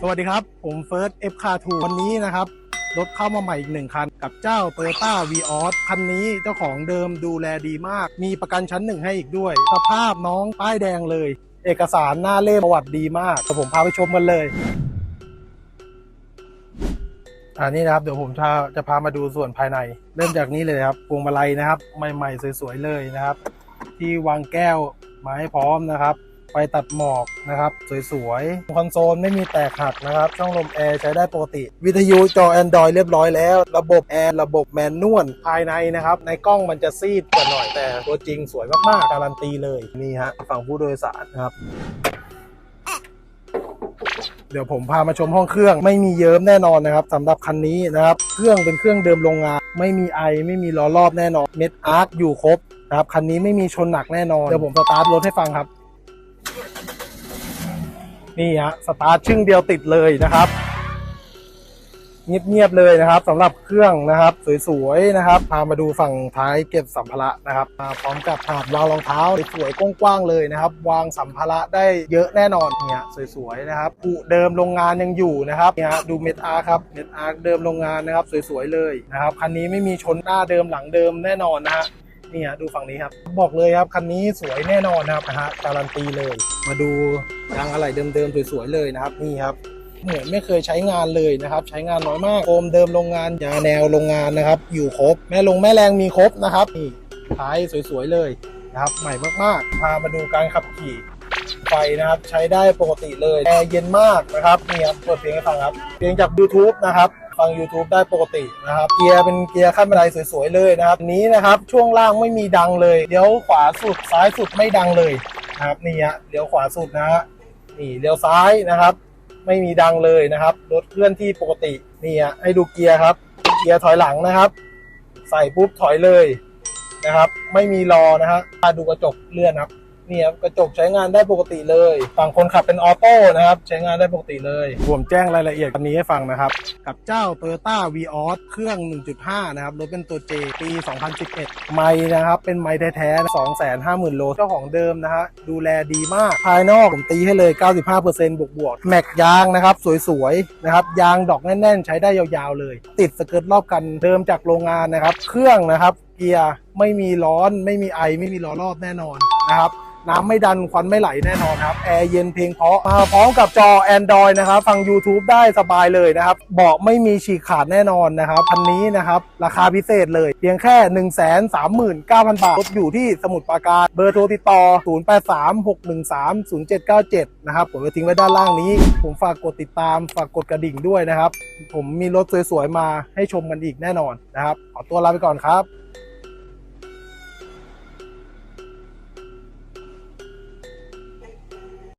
สวัสดีครับ ผมเฟิร์สเอฟคาทูวันนี้นะครับรถเข้ามาใหม่อีกหนึ่งคัน กับเจ้า t o y ต้าวีออสคันนี้เจ้าของเดิมดูแลดีมาก มีประกันชั้นหนึ่งให้อีกด้วย สภาพน้องป้ายแดงเลย เอกสารหน้าเล่มประวัติดีมากเดี๋ยวผมพาไปชมกันเลยอันนี้นะครับเดี๋ยวผมจะจะพามาดูส่วนภายใน เริ่มจากนี้เลยครับพวงมาลัยนะครับ ใหม่ๆสวยๆเลยนะครับ ที่วางแก้วมาให้พร้อมนะครับ ไฟตัดหมอกนะครับ สวยๆ คอนโซลไม่มีแตกหักนะครับ ช่องลมแอร์ใช้ได้ปกติ วิทยุจอ Android เรียบร้อยแล้ว ระบบแอร์ระบบแมนนวลภายในนะครับ ในกล้องมันจะซีดกว่าหน่อยแต่ตัวจริงสวยมากๆ การันตีเลย นี่ฮะฝั่งผู้โดยสารนะครับเดี๋ยวผมพามาชมห้องเครื่องไม่มีเยิ้มแน่นอนนะครับสำหรับคันนี้นะครับ เครื่องเป็นเครื่องเดิมโรงงาน ไม่มีไอไม่มีล้อรอบแน่นอนเม็ดอาร์คอยู่ครบนะครับคันนี้ไม่มีชนหนักแน่นอนเดี๋ยวผมสตาร์ทรถให้ฟังครับ นี่ฮะสตาร์ทชึ่งเดียวติดเลยนะครับ เงียบๆเลยนะครับสำหรับเครื่องนะครับ สวยๆนะครับ พามาดูฝั่งท้ายเก็บสัมภาระนะครับมาพร้อมกับถาดวางรองเท้าสวยๆกว้างๆเลยนะครับ วางสัมภาระได้เยอะแน่นอนเนี่ยสวยๆนะครับอุเดิมโรงงานยังอยู่นะครับเนี่ยดูเม็ดอาร์ครับเม็ดอาร์เดิมโรงงานนะครับ สวยๆเลยนะครับคันนี้ไม่มีชนหน้าเดิมหลังเดิมแน่นอนนะฮะ นี่ฮะดูฝั่งนี้ครับ บอกเลยครับคันนี้สวยแน่นอนนะครับนะฮะการันตีเลย มาดูยางอะไหล่เดิมๆสวยๆเลยนะครับนี่ครับเหมือนไม่เคยใช้งานเลยนะครับ ใช้งานน้อยมากโคมเดิมโรงงานยาแนวโรงงานนะครับ อยู่ครบ แม่ลงแม่แรงมีครบนะครับนี่ท้ายสวยๆเลยนะครับ ใหม่มากๆ พามาดูการขับขี่ ไฟนะครับใช้ได้ปกติเลยแอร์เย็นมากนะครับนี่ครับเปิดเพลงให้ฟังครับเพลงจาก YouTube นะครับฟัง YouTube ได้ปกตินะครับเกียร์เป็นเกียร์ขั้นบันไดสวยๆเลยนะครับนี้นะครับช่วงล่างไม่มีดังเลยเลี้ยวขวาสุดซ้ายสุดไม่ดังเลยนะครับนี่ฮะเลี้ยวขวาสุดนะฮะนี่เลี้ยวซ้ายนะครับ ไม่มีดังเลยนะครับรถเคลื่อนที่ปกตินี่ฮะให้ดูเกียร์ครับ เกียร์ถอยหลังนะครับ ใส่ปุ๊บถอยเลยนะครับ ไม่มีรอนะฮะถ้าดูกระจกเลื่อนครับ นี่ครับกระจกใช้งานได้ปกติเลยฝั่งคนขับเป็นออโต้นะครับใช้งานได้ปกติเลยผมแจ้งรายละเอียดคันนี้ให้ฟังนะครับ กับเจ้า Toyota v ีออสเครื่อง 1.5 นะครับรถเป็นตัว J ปี 2011 ไม่นะครับเป็นไม่แท้ๆ250,000 โลเจ้าของเดิมนะฮะดูแลดีมากภายนอกผมตีให้เลย 95%บวกบวกๆแม็กยางนะครับสวยๆนะครับยางดอกแน่นๆ ใช้ได้ยาวๆเลย ติดสเกิร์ตรอบกันเดิมจากโรงงานนะครับ เครื่องนะครับเกียร์ไม่มีร้อนไม่มีไอไม่มีล้อรอบแน่นอน นะครับน้ำไม่ดันควันไม่ไหลแน่นอนครับ แอร์เย็นเพลงเพราะมาพร้อมกับจอ Android นะครับ ฟัง YouTube ได้สบายเลยนะครับเบาะไม่มีฉีกขาดแน่นอนนะครับคันนี้นะครับ ราคาพิเศษเลย เพียงแค่ 1 3 9 0 0 0 บาท รถอยู่ที่สมุทรปราการ เบอร์โทรติดต่อ 0836130797 นะครับ ผมจะทิ้งไว้ด้านล่างนี้ ผมฝากกดติดตาม ฝากกดกระดิ่งด้วยนะครับ ผมมีรถสวยๆมาให้ชมกันอีกแน่นอนนะครับขอตัวลาไปก่อนครับ